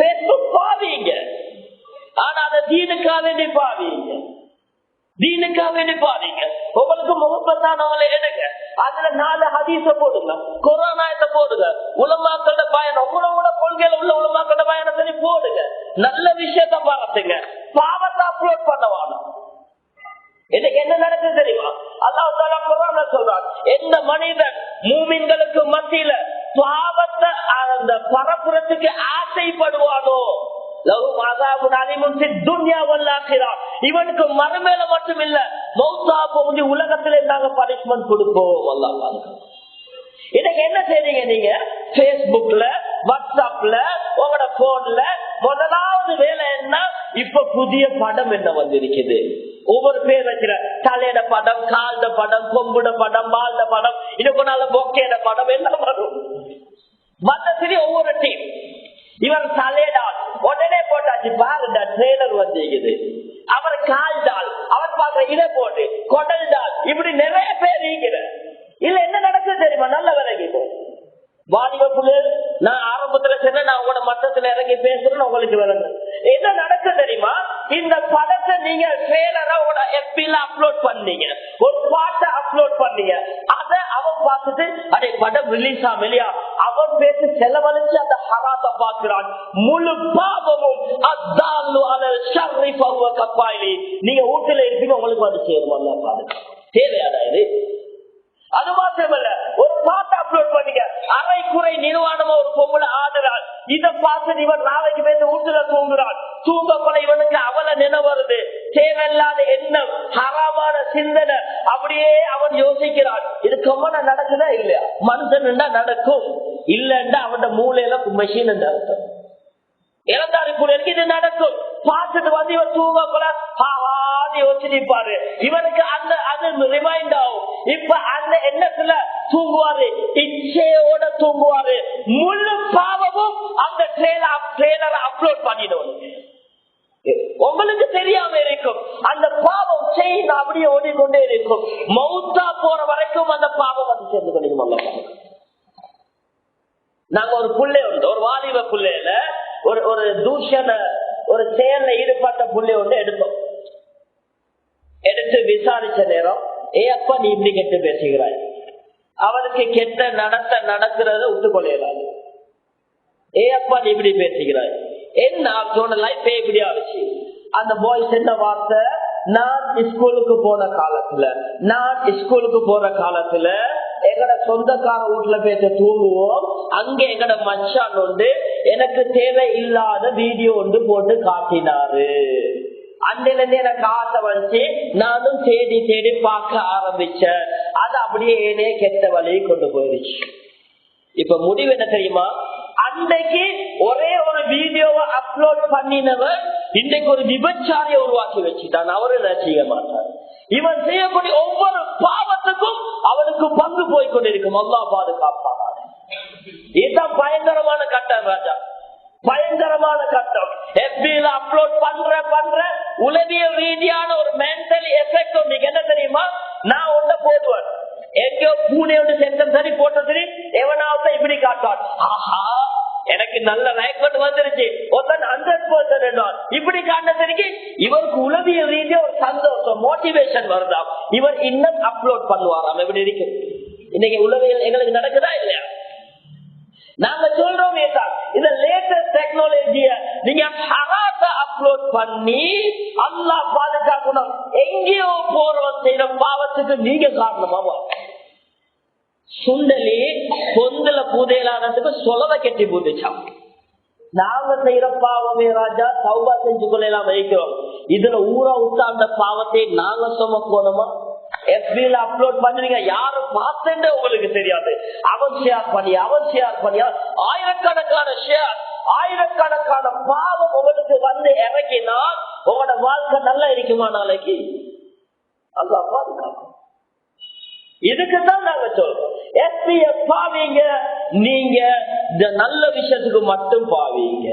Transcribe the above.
Facebook பாவீங்க. ஆனா அதை தீனுக்காக வேண்டி பாவீங்க. தீனுக்காக வேண்டி பாவீங்க. உங்களுக்கு முகப்பத்தானவங்களை எடுங்க. அதுல நாலு ஹதீஸ போடுங்க. கொரோனாயத்தை போடுங்க. உலமாக்கள பயணம் உங்களோட கொள்கையில உள்ள உலமாக்கள பயணத்தை போடுங்க. நல்ல விஷயத்த பார்த்துங்க பாவத்தை அப்லோட் பண்ணவான இன்னைக்கு என்ன நடக்குது தெரியுமா? அல்லாஹ் தாலா குர்ஆன்ல சொல்றான் எந்த மனிதன் மூமின்களுக்கு மத்தியில பாவத்தை அந்த பரப்புறத்துக்கு ஆசைப்படுவானோ? இவனுக்கு மறுமேல மட்டும் இல்ல மௌத்தா போகுது உலகத்துல நாங்க பனிஷ்மெண்ட் கொடுப்போம் அல்லாஹ் எனக்கு என்ன செய்றீங்க நீங்க? பேஸ்புக்ல வாட்ஸ்அப்ல உங்களோட போன்ல முதலாவது வேலை என்ன? இப்ப புதிய படம் என்ன வந்திருக்குது? ஒவ்வொரு பேர் வைக்கிற தலையிட படம் கால்ட படம் கொம்புட படம் பால்ட படம் இன்னும் நாள் பொக்கையிட படம் என்ன வரும். மத்தத்திலே ஒவ்வொரு டீம் இவர் தலையிடால் உடனே போட்டாச்சு பாருங்க ட்ரெய்லர் வந்திருக்குது. அவர் கால்டால் அவர் பார்க்கிற இதை போட்டு கொடல் டால் இப்படி நிறைய பேர் இருக்கிற இல்ல என்ன நடக்குது தெரியுமா? நல்ல விலகிட்டு வாலிப புள்ளல் நான் ஆரம்பத்துல சொன்ன நான் உங்களோட மட்டத்துல இறங்கி பேசுறேன்னு உங்களுக்கு விளங்குறேன் என்ன நடக்க தெரியுமா? இந்த படத்தை நீங்க ட்ரெய்லரா உங்களோட எஃபில அப்லோட் பண்ணீங்க. ஒரு பாட்டை அப்லோட் பண்ணீங்க. அத அவன் பார்த்துட்டு அடே படம் ரிலீஸ் வெளியா அவன் பேசி செலவழிச்சு அந்த ஹராத்தை பார்க்கிறான். முழு பாவமும் அத்தாலு அலல் ஷர்ரி பருவ கப்பாயிலி. நீங்க வீட்டுல இருப்பீங்க உங்களுக்கு வந்து சேருவாங்க பாருங்க தேவையாடா இது அது மாத்திரமல்ல ஒரு பாட்டு அப்லோட் பண்ணீங்க அரை குறை நிர்வாணமா ஒரு பொம்பளை ஆடுறாள் இதை பார்த்து இவன் நாளைக்கு பேச வீட்டுல தூங்குறான். தூங்க இவனுக்கு அவளை நினை வருது. தேவையில்லாத எண்ணம் ஹராமான சிந்தனை அப்படியே அவன் யோசிக்கிறான். இது கம்மன நடக்குதா இல்லையா? மனுஷன் நடக்கும். இல்லைன்னா அவன் மூளையில மெஷின் அர்த்தம். இறந்தாரி புள்ளைக்கு இது நடக்கும். பார்த்துட்டு வந்து இவன் தூங்கப்பட ஹாவா யோசிப்பாரு இவனுக்கு அந்த அது ரிமைண்ட் ஆகும். இப்ப அந்த எண்ணத்துல தூங்குவாரு. இச்சையோட தூங்குவாரு. முழு பாவமும் அந்த ட்ரெயிலர் ட்ரெயிலரை அப்லோட் பண்ணிடும் உங்களுக்கு தெரியாம இருக்கும். அந்த பாவம் செயின் அப்படியே ஓடிக்கொண்டே இருக்கும். மௌத்தா போற வரைக்கும் அந்த பாவம் வந்து சேர்ந்து கொண்டிருக்கும் நாங்க ஒரு புள்ளை உண்டு. ஒரு வாலிப புள்ளையில ஒரு ஒரு தூஷண ஒரு செயல்ல ஈடுபட்ட புள்ளை ஒன்று எடுத்தோம். எடுத்து விசாரிச்ச நேரம் ஏ அப்பா நீ இப்படி கெட்டு பேசுகிறாய்? அவனுக்கு கெட்ட நடத்த நடக்கிறத ஒத்துக்கொள்ளாது ஏ அப்பா நீ இப்படி பேசுகிறாய்? என்ன அவனோட லைஃப் இப்படி ஆச்சு அந்த பாய்ஸ் என்ன வார்த்தை நான் ஸ்கூலுக்கு போன காலத்துல நான் ஸ்கூலுக்கு போற காலத்துல எங்கட சொந்தக்கார வீட்டுல பேச தூங்குவோம். அங்க எங்கட மச்சான் வந்து எனக்கு தேவை இல்லாத வீடியோ ஒன்று போட்டு காட்டினாரு. அன்றில எனக்கு ஆசை வந்துச்சு. நானும் தேடி தேடி பார்க்க ஆரம்பிச்சேன். அது அப்படியே ஏனே கெட்ட வழியை கொண்டு போயிருச்சு இப்ப முடிவு என்ன தெரியுமா? அன்றைக்கு ஒரே ஒரு வீடியோவை அப்லோட் பண்ணினவர் இன்றைக்கு ஒரு விபச்சாரிய உருவாக்கி வச்சுட்டான். அவரு என்ன செய்ய மாட்டார். இவன் செய்யக்கூடிய ஒவ்வொரு பாவத்துக்கும் அவனுக்கு பங்கு போய் கொண்டிருக்கும். அல்லா பாதுகாப்பான இதுதான் பயங்கரமான கட்டம் ராஜா. பயங்கரமான கட்டம் எஃபில அப்லோட் பண்ற பண்ற உளவியல் ரீதியான ஒரு மென்டலி எஃபெக்ட் உங்களுக்கு என்ன தெரியுமா? நான் ஒண்ணு போடுவேன். எங்கேயோ பூனை சென்றம் சரி போட்ட சரி எவனாவது இப்படி காட்டுவான். ஆஹா எனக்கு நல்ல ரெக்கார்ட் வந்துருச்சு. ஒருத்தன் ஹண்ட்ரட் பர்சன்ட் இப்படி காட்டுறதுக்கு இவருக்கு உளவியல் ரீதியா ஒரு சந்தோஷம் மோட்டிவேஷன் வருதாம். இவர் இன்னும் அப்லோட் பண்ணுவாராம். எப்படி இருக்கு? இன்னைக்கு உளவியல் எங்களுக்கு நடக்குதா இல்லையா? நாங்க சொல்றோமே தான் இந்த லேட்டஸ்ட் டெக்னாலஜிய நீங்க ஹராத்த அப்லோட் பண்ணி அல்லா பாதுகாக்கணும். எங்கேயோ போறவன் செய்யற பாவத்துக்கு நீங்க காரணமா சுண்டலி பொந்துல பூதையிலானதுக்கு சொலவை கெட்டி பூந்துச்சான் நாங்க செய்யற பாவமே ராஜா சௌபா செஞ்சு கொள்ளலாம் வைக்கிறோம். இதுல ஊரா உத்தாண்ட பாவத்தை நாங்க சுமக்கணுமா? எஃபில அப்லோட் பண்ணுவீங்க யாரும் பார்த்தேன்னு உங்களுக்கு தெரியாது. அவன் ஷேர் பண்ணி அவன் ஷேர் பண்ணி ஆயிரக்கணக்கான ஷேர் ஆயிரக்கணக்கான பாவம் உங்களுக்கு வந்து இறங்கினா உங்களோட வாழ்க்கை நல்லா இருக்குமா நாளைக்கு? அல்லா பாதுகாக்கும். இதுக்குதான் நாங்க சொல்றோம். எஸ்பிய பாவீங்க நீங்க இந்த நல்ல விஷயத்துக்கு மட்டும் பாவீங்க.